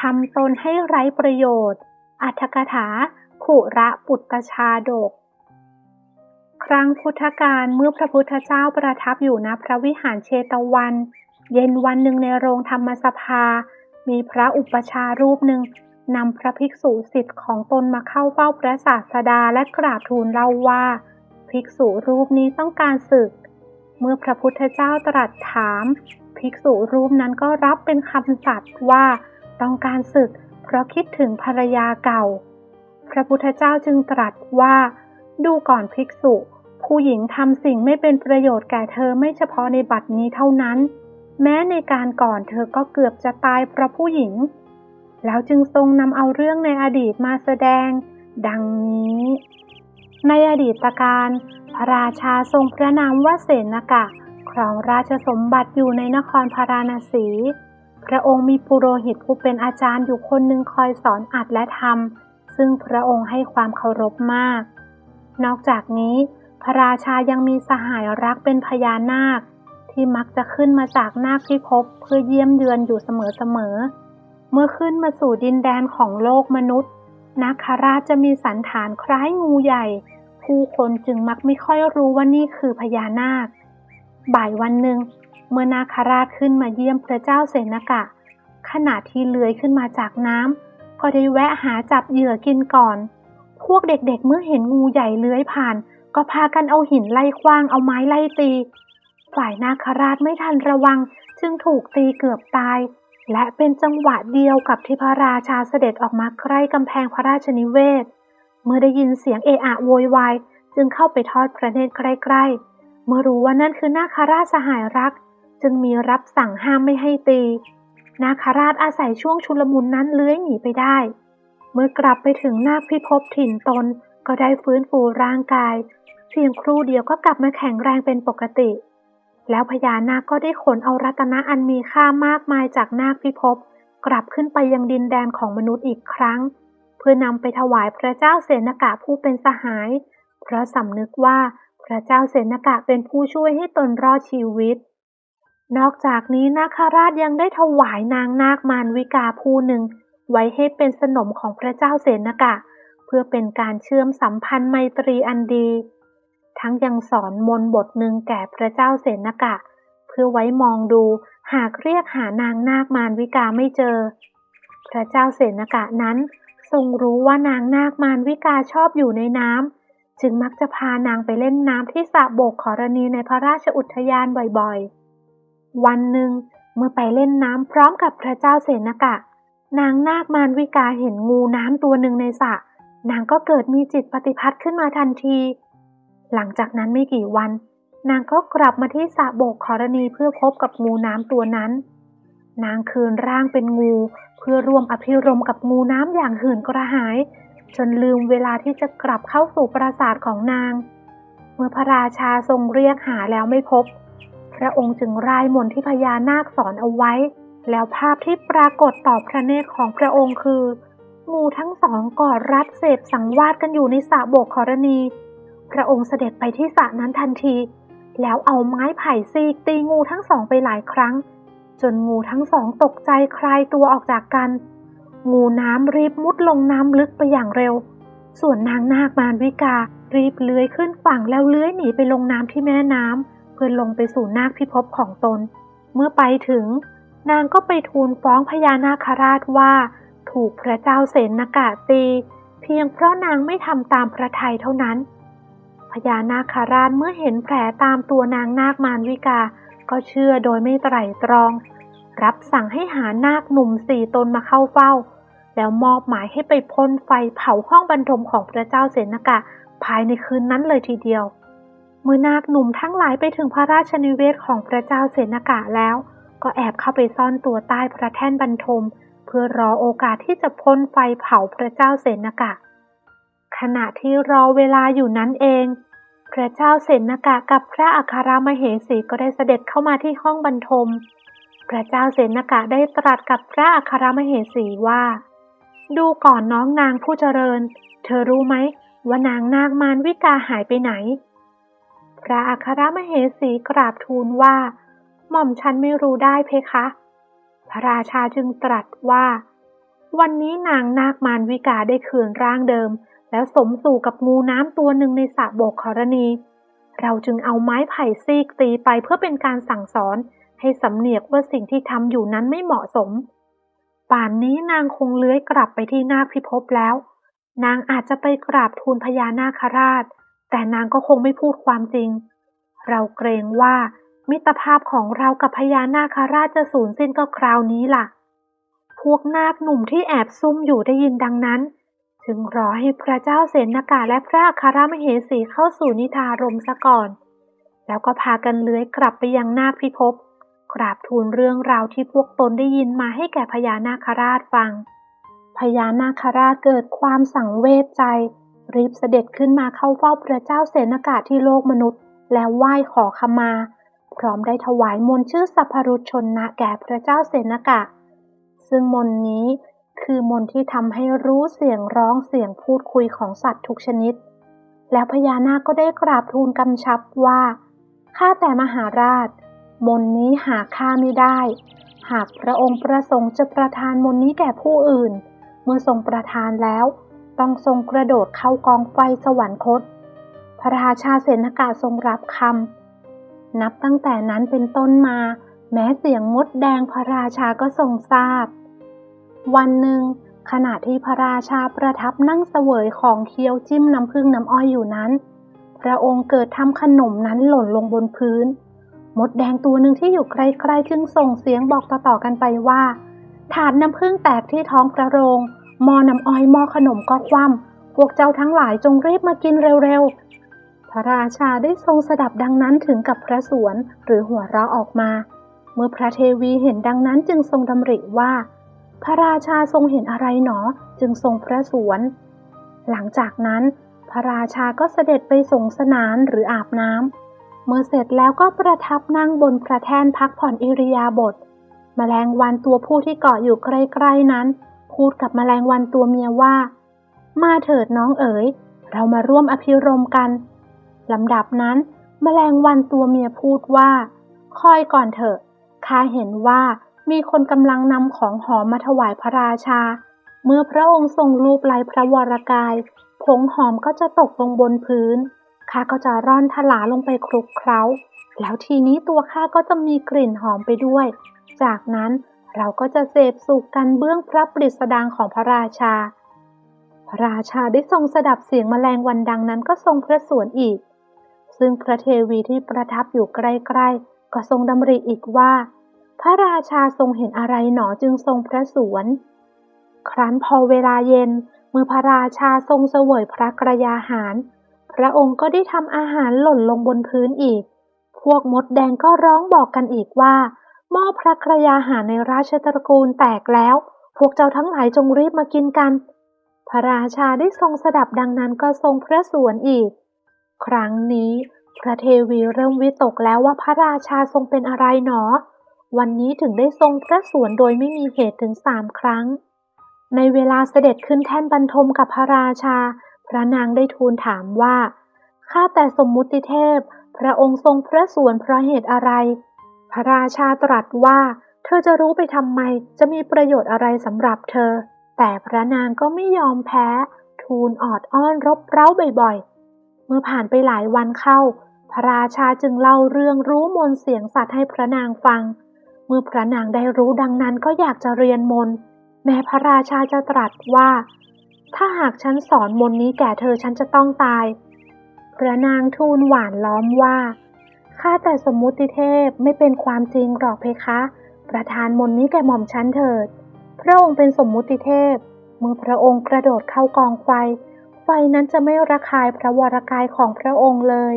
ทำตนให้ไร้ประโยชน์ อัตถกถา ขุระปุตตชาดก ครั้งพุทธกาลเมื่อพระพุทธเจ้าประทับอยู่ณพระวิหารเชตวัน เย็นวันหนึ่งในโรงธรรมสภา มีพระอุปชารูปหนึ่งนำพระภิกษุสิทธิ์ของตนมาเข้าเฝ้าพระศาสดาและกราบทูลเล่าว่า ภิกษุรูปนี้ต้องการศึก เมื่อพระพุทธเจ้าตรัสถาม ภิกษุรูปนั้นก็รับเป็นคำสัตย์ว่า ต้องการศึกเพราะคิดถึงภรรยาเก่า พระพุทธเจ้าจึงตรัสว่า ดูก่อนภิกษุ ผู้หญิงทำสิ่งไม่เป็นประโยชน์แก่เธอไม่เฉพาะในบัดนี้เท่านั้น แม้ในการก่อนเธอก็เกือบจะตายเพราะผู้หญิง แล้วจึงทรงนำเอาเรื่องในอดีตมาแสดง ดังนี้ ในอดีตการพระราชาทรงพระนามว่าเสนกะ ครองราชสมบัติอยู่ในนครพาราณสี พระองค์มีปุโรหิตผู้เป็นอาจารย์อยู่คนหนึ่งคอยสอนอัดและทำซึ่งพระองค์ให้ความเคารพมาก นอกจากนี้พระราชายังมีสหายรักเป็นพญานาค ที่มักจะขึ้นมาจากนาคพิภพเพื่อเยี่ยมเยือนอยู่เสมอๆ เมื่อขึ้นมาสู่ดินแดนของโลกมนุษย์ นาคราชจะมีสันฐานคล้ายงูใหญ่ ผู้คนจึงมักไม่ค่อยรู้ว่านี่คือพญานาค บ่ายวันหนึ่ง เมื่อนาคราชขึ้นมาเยี่ยมพระเจ้าเสนกะ ขณะที่เลื้อยขึ้นมาจากน้ำก็ได้แวะหาจับเหยื่อกินก่อน พวกเด็กๆเมื่อเห็นงูใหญ่เลื้อยผ่าน ก็พากันเอาหินไล่คว้างเอาไม้ไล่ตี ฝ่ายนาคราชไม่ทันระวังจึงถูกตีเกือบตาย และเป็นจังหวะเดียวกับที่พระราชาเสด็จออกมาใกล้กำแพงพระราชนิเวศ เมื่อได้ยินเสียงเอะอะโวยวายจึงเข้าไปทอดพระเนตรใกล้ๆเมื่อรู้ว่านั่นคือนาคาราชสหายรัก จึงมีรับสั่งห้ามไม่ให้ตี นาคราชอาศัยช่วงชุลมุนนั้นเลื้อยหนีไปได้ เมื่อกลับไปถึงนาคพิภพถิ่นตนก็ได้ฟื้นฟูร่างกาย เพียงครู่เดียวก็กลับมาแข็งแรงเป็นปกติ แล้วพญานาคก็ได้ขนเอารัตนะอันมีค่ามากมายจากนาคพิภพกลับขึ้นไปยังดินแดนของมนุษย์อีกครั้ง เพื่อนำไปถวายพระเจ้าเสนกะผู้เป็นสหาย เพราะสำนึกว่าพระเจ้าเสนกะเป็นผู้ช่วยให้ตนรอดชีวิต นอกจากนี้นาคราชยังได้ถวายนางนาคมารวิกาผู้หนึ่ง ไว้ให้เป็นสนมของพระเจ้าเสนกะ เพื่อเป็นการเชื่อมสัมพันธ์ไมตรีอันดี ทั้งยังสอนมนบทหนึ่งแก่พระเจ้าเสนกะ เพื่อไว้มองดูหากเรียกหานางนาคมารวิกาไม่เจอ พระเจ้าเสนกะนั้น ทรงรู้ว่านางนาคมารวิกาชอบอยู่ในน้ำจึงมักจะพานางไปเล่นน้ำที่สระโบกขรณีในพระราชอุทยานบ่อยๆ วันหนึ่งเมื่อไปเล่นน้ำพร้อมกับพระเจ้าเสนกะ นางนาคมารวิกาเห็นงูน้ำตัวหนึ่งในสระนางก็เกิดมีจิตปฏิพัทธ์ขึ้นมาทันที หลังจากนั้นไม่กี่วัน นางก็กลับมาที่สระโบกขรณีเพื่อพบกับงูน้ำตัวนั้น นางคืนร่างเป็นงู เพื่อร่วมอภิรมกับงูน้ำอย่างหื่นกระหาย จนลืมเวลาที่จะกลับเข้าสู่ปราสาทของนาง เมื่อพระราชาทรงเรียกหาแล้วไม่พบ พระองค์จึงร่ายมนต์ที่พญานาคสอนเอาไว้ แล้วภาพที่ปรากฏต่อพระเนตรของพระองค์คืองูทั้งสองกอดรัดเสพสังวาสกันอยู่ในสระโบกขรณี พระองค์เสด็จไปที่สระนั้นทันที แล้วเอาไม้ไผ่ซีกตีงูทั้งสองไปหลายครั้ง จนงูทั้งสองตกใจคลายตัวออกจากกัน งูน้ำรีบมุดลงน้ำลึกไปอย่างเร็ว ส่วนนางนาคมารวิการีบเลื้อยขึ้นฝั่งแล้วเลื้อยหนีไปลงน้ำที่แม่น้ำ เพื่อลงไปสู่นาคพิภพของตน เมื่อไปถึง นางก็ไปทูลฟ้องพญานาคราชว่า ถูกพระเจ้าเสนกะตี เพียงเพราะนางไม่ทำตามพระทัยเท่านั้น พญานาคราชเมื่อเห็นแผลตามตัวนางนาคมารวิกา ก็เชื่อโดยไม่ไตร่ตรอง รับสั่งให้หานาคหนุ่มสี่ตนมาเข้าเฝ้า แล้วมอบหมายให้ไปพ่นไฟเผาห้องบรรทมของพระเจ้าเสนกะภายในคืนนั้นเลยทีเดียว เมื่อนาคหนุ่มทั้งหลายไปถึงพระราชนิเวศของพระเจ้าเสนากะแล้ว ก็แอบเข้าไปซ่อนตัวใต้พระแท่นบรรทม เพื่อรอโอกาสที่จะพ่นไฟเผาพระเจ้าเสนากะ ขณะที่รอเวลาอยู่นั้นเอง พระเจ้าเสนากะกับพระอัครมเหสีก็ได้เสด็จเข้ามาที่ห้องบรรทม พระเจ้าเสนากะได้ตรัสกับพระอัครมเหสีว่า ดูก่อนน้องนางผู้เจริญ เธอรู้ไหมว่านางนาคมารวิกาหายไปไหน พระอัครมเหสีกราบทูลว่า หม่อมฉันไม่รู้ได้เพคะ พระราชาจึงตรัสว่า วันนี้นางนาคมารวิกาได้คืนร่างเดิม แล้วสมสู่กับงูน้ำตัวหนึ่งในสระโบกครณี เราจึงเอาไม้ไผ่ซีกตีไปเพื่อเป็นการสั่งสอน ให้สำเนียกว่าสิ่งที่ทำอยู่นั้นไม่เหมาะสม ป่านนี้นางคงเลื้อยกลับไปที่นาคพิภพแล้ว นางอาจจะไปกราบทูลพญานาคราช แต่นางก็คงไม่พูดความจริง เราเกรงว่ามิตรภาพของเรากับพญานาคราชจะสูญสิ้นก็คราวนี้ล่ะ พวกนาคหนุ่มที่แอบซุ่มอยู่ได้ยินดังนั้น จึงรอให้พระเจ้าเสนากาและพระอัครมเหสีเข้าสู่นิทารมซะก่อน แล้วก็พากันเลื้อยกลับไปยังนาคพิภพกราบทูลเรื่องราวที่พวกตนได้ยินมาให้แก่พญานาคราชฟัง พญานาคราชเกิดความสังเวชใจ รีบเสด็จขึ้นมาเข้าเฝ้าพระเจ้าเสนากาที่โลกมนุษย์ แล้วไหว้ขอขมา พร้อมได้ถวายมนต์ชื่อสัพพรุชนนะแก่พระเจ้าเสนากะ ซึ่งมนต์นี้คือมนต์ที่ทำให้รู้เสียงร้องเสียงพูดคุยของสัตว์ทุกชนิด แล้วพญานาคก็ได้กราบทูลกำชับว่า ข้าแต่มหาราช มนต์นี้หาค่าไม่ได้ หากพระองค์ประสงค์จะประทานมนต์นี้แก่ผู้อื่น เมื่อทรงประทานแล้ว ต้องทรงกระโดดเข้ากองไฟสวรรคต พระราชาเสนากาทรงรับคำ นับตั้งแต่นั้นเป็นต้นมา แม้เสียงมดแดงพระราชาก็ทรงทราบ วันหนึ่ง ขณะที่พระราชาประทับนั่งเสวยของเคี้ยวจิ้มน้ำผึ้งน้ำอ้อยอยู่นั้น พระองค์เกิดทำขนมนั้นหล่นลงบนพื้น มดแดงตัวหนึ่งที่อยู่ใกล้ๆจึงส่งเสียงบอกต่อๆกันไปว่า ถาดน้ำผึ้งแตกที่ท้องพระโรง หม้อน้ำอ้อยหม้อขนมก็คว่ำพวกเจ้าทั้งหลายจงรีบมากินเร็วๆ พระราชาได้ทรงสดับดังนั้นถึงกับพระสวนหรือหัวเราะออกมา เมื่อพระเทวีเห็นดังนั้นจึงทรงดำริว่า พระราชาทรงเห็นอะไรหนอจึงทรงพระสวน หลังจากนั้น พระราชาก็เสด็จไปสงสนานหรืออาบน้ำเมื่อเสร็จแล้วก็ประทับนั่งบนพระแท่นพักผ่อนอิริยาบถแมลงวันตัวผู้ที่เกาะอยู่ใกล้ๆนั้น พูดกับแมลงวันตัวเมียว่า มาเถิดน้องเอ๋ย เรามาร่วมอภิรมกันลำดับนั้นแมลงวันตัวเมียพูดว่า คอยก่อนเถอะข้าเห็นว่ามีคนกำลังนำของหอมมาถวายพระราชา เมื่อพระองค์ทรงลูบไล้พระวรกาย ผงหอมก็จะตกลงบนพื้น ข้าก็จะร่อนทลาลงไปคลุกเคล้า แล้วทีนี้ตัวข้าก็จะมีกลิ่นหอมไปด้วย จากนั้น เราก็จะเสพสุขกันเบื้องพระปริสดางของพระราชา พระราชาได้ทรงสดับเสียงแมลงวันดังนั้นก็ทรงพระสวนอีก ซึ่งพระเทวีที่ประทับอยู่ใกล้ๆ ก็ทรงดำริอีกว่า พระราชาทรงเห็นอะไรหนอจึงทรงพระสวน ครั้นพอเวลาเย็นเมื่อพระราชาทรงเสวยพระกระยาหาร พระองค์ก็ได้ทำอาหารหล่นลงบนพื้นอีก พวกมดแดงก็ร้องบอกกันอีกว่า หม้อพระกระยาหารในราชตระกูลแตกแล้ว พวกเจ้าทั้งหลายจงรีบมากินกัน พระราชาได้ทรงสดับดังนั้นก็ทรงพระสวนอีก ครั้งนี้ พระเทวีเริ่มวิตกแล้วว่าพระราชาทรงเป็นอะไรหนอ วันนี้ถึงได้ทรงพระสวนโดยไม่มีเหตุถึงสามครั้ง ในเวลาเสด็จขึ้นแท่นบรรทมกับพระราชา พระนางได้ทูลถามว่าข้าแต่สมมุติเทพ พระองค์ทรงพระสวนเพราะเหตุอะไร พระราชาตรัสว่า เธอจะรู้ไปทำไม จะมีประโยชน์อะไรสำหรับเธอ แต่พระนางก็ไม่ยอมแพ้ ทูลออดอ้อนรบเร้าบ่อยๆ เมื่อผ่านไปหลายวันเข้า พระราชาจึงเล่าเรื่องรู้มนเสียงสัตว์ให้พระนางฟัง เมื่อพระนางได้รู้ดังนั้นก็อยากจะเรียนมน แม้พระราชาจะตรัสว่า ถ้าหากฉันสอนมนนี้แก่เธอฉันจะต้องตาย พระนางทูลหวานล้อมว่า ข้าแต่สมมุติเทพไม่เป็นความจริงหรอกเพคะ ประทานมนนี้แก่หม่อมฉันเถิด พระองค์เป็นสมมุติเทพ เมื่อพระองค์กระโดดเข้ากองไฟ ไฟนั้นจะไม่ระคายพระวรกายของพระองค์เลย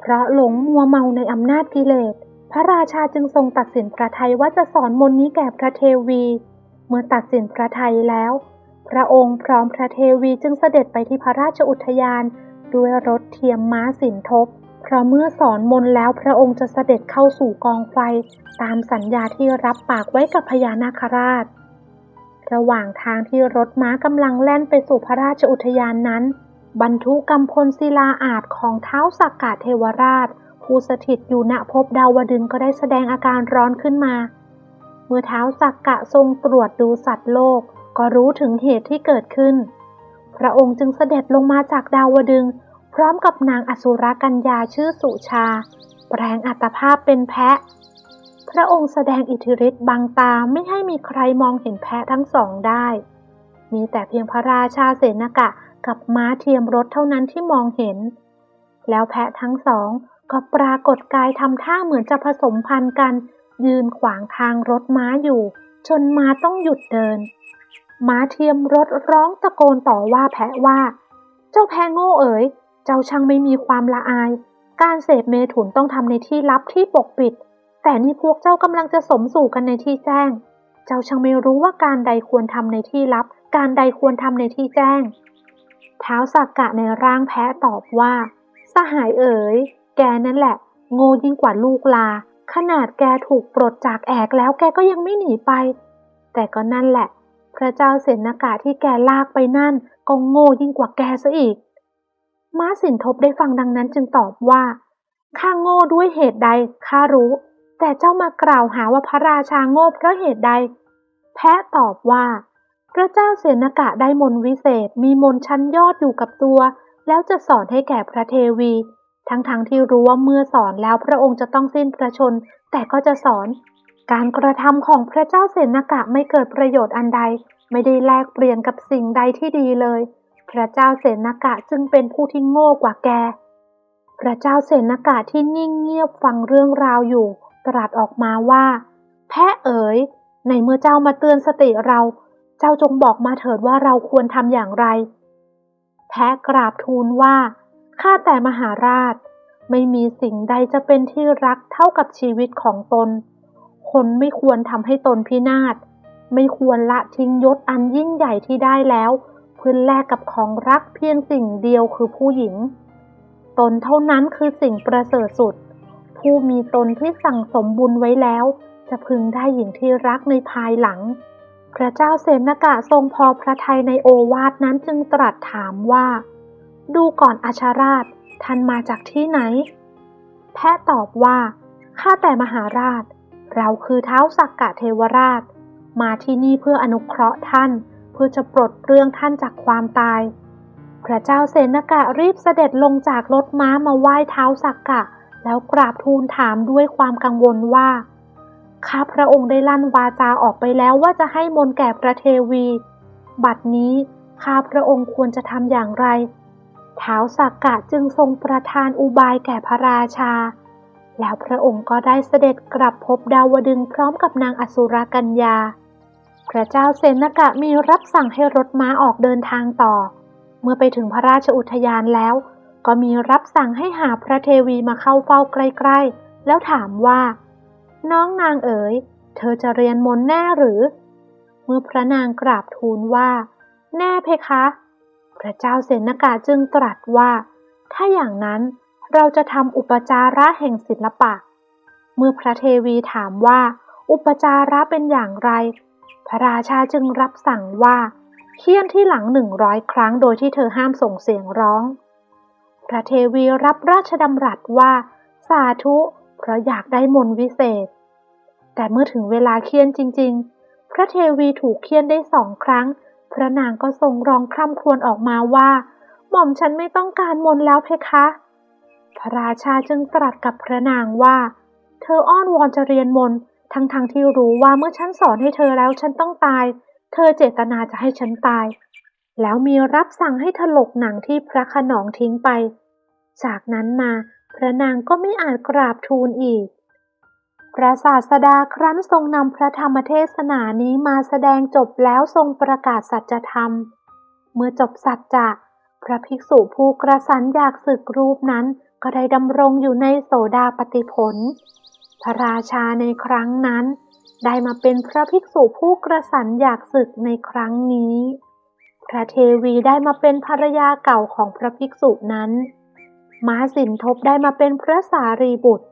เพราะหลงมัวเมาในอำนาจกิเลส พระราชาจึงทรงตัดสินพระทัยว่าจะสอนมนนี้แก่พระเทวี เมื่อตัดสินพระทัยแล้ว พระองค์พร้อมพระเทวีจึงเสด็จไปที่พระราชอุทยาน ด้วยรถเทียมม้าสินทบ เพราะเมื่อสอนมนแล้วพระองค์จะเสด็จเข้าสู่กองไฟ ตามสัญญาที่รับปากไว้กับพญานาคราช ระหว่างทางที่รถม้ากำลังแล่นไปสู่พระราชอุทยานนั้น บรรทุกกำพลศิลาอาจของเท้าสักกะเทวราช ผู้สถิตอยู่ณภพดาวดึงก็ได้แสดงอาการร้อนขึ้นมา เมื่อเท้าสักกะทรงตรวจดูสัตว์โลก ก็รู้ถึงเหตุที่เกิดขึ้น พระองค์จึงเสด็จลงมาจากดาวดึง ร้อมกับนางอสุรกัญญาชื่อสุชา แปลงอัตภาพเป็นแพะ พระองค์แสดงอิทธิฤทธิ์บังตาไม่ให้มีใครมองเห็นแพะทั้งสองได้ มีแต่เพียงพระราชาเสนกะกับม้าเทียมรถเท่านั้นที่มองเห็น แล้วแพะทั้งสองก็ปรากฏกายทำท่าเหมือนจะผสมพันธุ์กัน ยืนขวางทางรถม้าอยู่ จนม้าต้องหยุดเดิน ม้าเทียมรถร้องตะโกนต่อว่าแพะว่า เจ้าแพะโง่เอ๋ย เจ้าช่างไม่มีความละอาย การเสพเมถุนต้องทำในที่ลับที่ปกปิด แต่นี่พวกเจ้ากำลังจะสมสู่กันในที่แจ้ง เจ้าช่างไม่รู้ว่าการใดควรทำในที่ลับ การใดควรทำในที่แจ้ง เท้าสักกะในร่างแพะตอบว่า สหายเอ๋ย แกนั่นแหละ โง่ยิ่งกว่าลูกลา ขนาดแกถูกปลดจากแอกแล้วแกก็ยังไม่หนีไป แต่ก็นั่นแหละ พระเจ้าเสนากะที่แกลากไปนั่นก็โง่ยิ่งกว่าแกซะอีก ม้าสินทบได้ฟังดังนั้นจึงตอบว่า ข้าโง่ด้วยเหตุใด ข้ารู้ แต่เจ้ามากล่าวหาว่าพระราชาโง่เพราะเหตุใด แพะตอบว่า พระเจ้าเสนากะได้มนวิเศษ มีมนชั้นยอดอยู่กับตัว แล้วจะสอนให้แก่พระเทวี ทั้งๆทที่รู้ว่าเมื่อสอนแล้วพระองค์จะต้องสิ้นพระชน แต่ก็จะสอน การกระทำของพระเจ้าเสนากะไม่เกิดประโยชน์อันใด ไม่ได้แลกเปลี่ยนกับสิ่งใดที่ดีเลย พระเจ้าเสนากะจึงเป็นผู้ที่โง่กว่าแก พระเจ้าเสนากะที่นิ่งเงียบฟังเรื่องราวอยู่ ตรัสออกมาว่า แพะเอ๋ย ในเมื่อเจ้ามาเตือนสติเรา เจ้าจงบอกมาเถิดว่าเราควรทำอย่างไร แพะกราบทูลว่า ข้าแต่มหาราช ไม่มีสิ่งใดจะเป็นที่รักเท่ากับชีวิตของตน คนไม่ควรทำให้ตนพินาศ ไม่ควรละทิ้งยศอันยิ่งใหญ่ที่ได้แล้ว เพื่อแลกกับของรักเพียงสิ่งเดียวคือผู้หญิง ตนเท่านั้นคือสิ่งประเสริฐสุด ผู้มีตนที่สั่งสมบุญไว้แล้ว จะพึงได้หญิงที่รักในภายหลัง พระเจ้าเสนากะทรงพอพระทัยในโอวาทนั้นจึงตรัสถามว่า ดูก่อนอาชาราชท่านมาจากที่ไหน แพะตอบว่า ข้าแต่มหาราช เราคือเท้าสักกะเทวราช มาที่นี่เพื่ออนุเคราะห์ท่าน พื่อจะปลดเปลื้องท่านจากความตาย พระเจ้าเสนกะรีบเสด็จลงจากรถม้ามาไหว้เท้าสักกะ แล้วกราบทูลถามด้วยความกังวลว่าข้าพระองค์ได้ลั่นวาจาออกไปแล้วว่าจะให้มนแก่พระเทวี บัดนี้ข้าพระองค์ควรจะทำอย่างไรเท้าสักกะจึงทรงประทานอุบายแก่พระราชา แล้วพระองค์ก็ได้เสด็จกลับพบดาวดึงพร้อมกับนางอสุรกัญญา พระเจ้าเสนากะมีรับสั่งให้รถม้าออกเดินทางต่อ เมื่อไปถึงพระราชอุทยานแล้ว ก็มีรับสั่งให้หาพระเทวีมาเข้าเฝ้าใกล้ๆ แล้วถามว่า น้องนางเอ๋ย เธอจะเรียนมนต์แน่หรือ เมื่อพระนางกราบทูลว่า แน่เพคะ พระเจ้าเสนากาจึงตรัสว่า ถ้าอย่างนั้นเราจะทำอุปจาระแห่งศิลปะ เมื่อพระเทวีถามว่า อุปจาระเป็นอย่างไร พระราชาจึงรับสั่งว่าเคี่ยนที่หลังหนึ่งร้อยครั้งโดยที่เธอห้ามส่งเสียงร้อง พระเทวีรับราชดำรัสว่า สาธุ เพราะอยากได้มนวิเศษ แต่เมื่อถึงเวลาเคี่ยนจริง ๆ พระเทวีถูกเคี่ยนได้สองครั้ง พระนางก็ทรงร้องคร่ำครวญออกมาว่า หม่อมฉันไม่ต้องการมนแล้วเพคะ พระราชาจึงตรัสกับพระนางว่า เธออ้อนวอนจะเรียนมนต์ ทั้งๆทที่รู้ว่าเมื่อฉันสอนให้เธอแล้วฉันต้องตาย เธอเจตนาจะให้ฉันตาย แล้วมีรับสั่งให้ถลกหนังที่พระขนองทิ้งไป จากนั้นมาพระนางก็ไม่อาจกราบทูลอีก พระศาสดาครั้นทรงนำพระธรรมเทศนานี้มาแสดงจบแล้วทรงประกาศสัจธรรม เมื่อจบสัจจะ พระภิกษุผู้กระสันอยากศึกรูปนั้นก็ได้ดำรงอยู่ในโสดาปติผล พระราชาในครั้งนั้น ได้มาเป็นพระภิกษุผู้กระสันอยากศึกในครั้งนี้ พระเทวีได้มาเป็นภรรยาเก่าของพระภิกษุนั้น ม้าสินทบได้มาเป็นพระสารีบุตร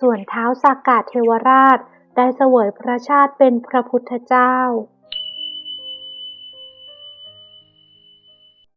ส่วนเท้าสากาเทวราชได้เสวยพระชาติเป็นพระพุทธเจ้า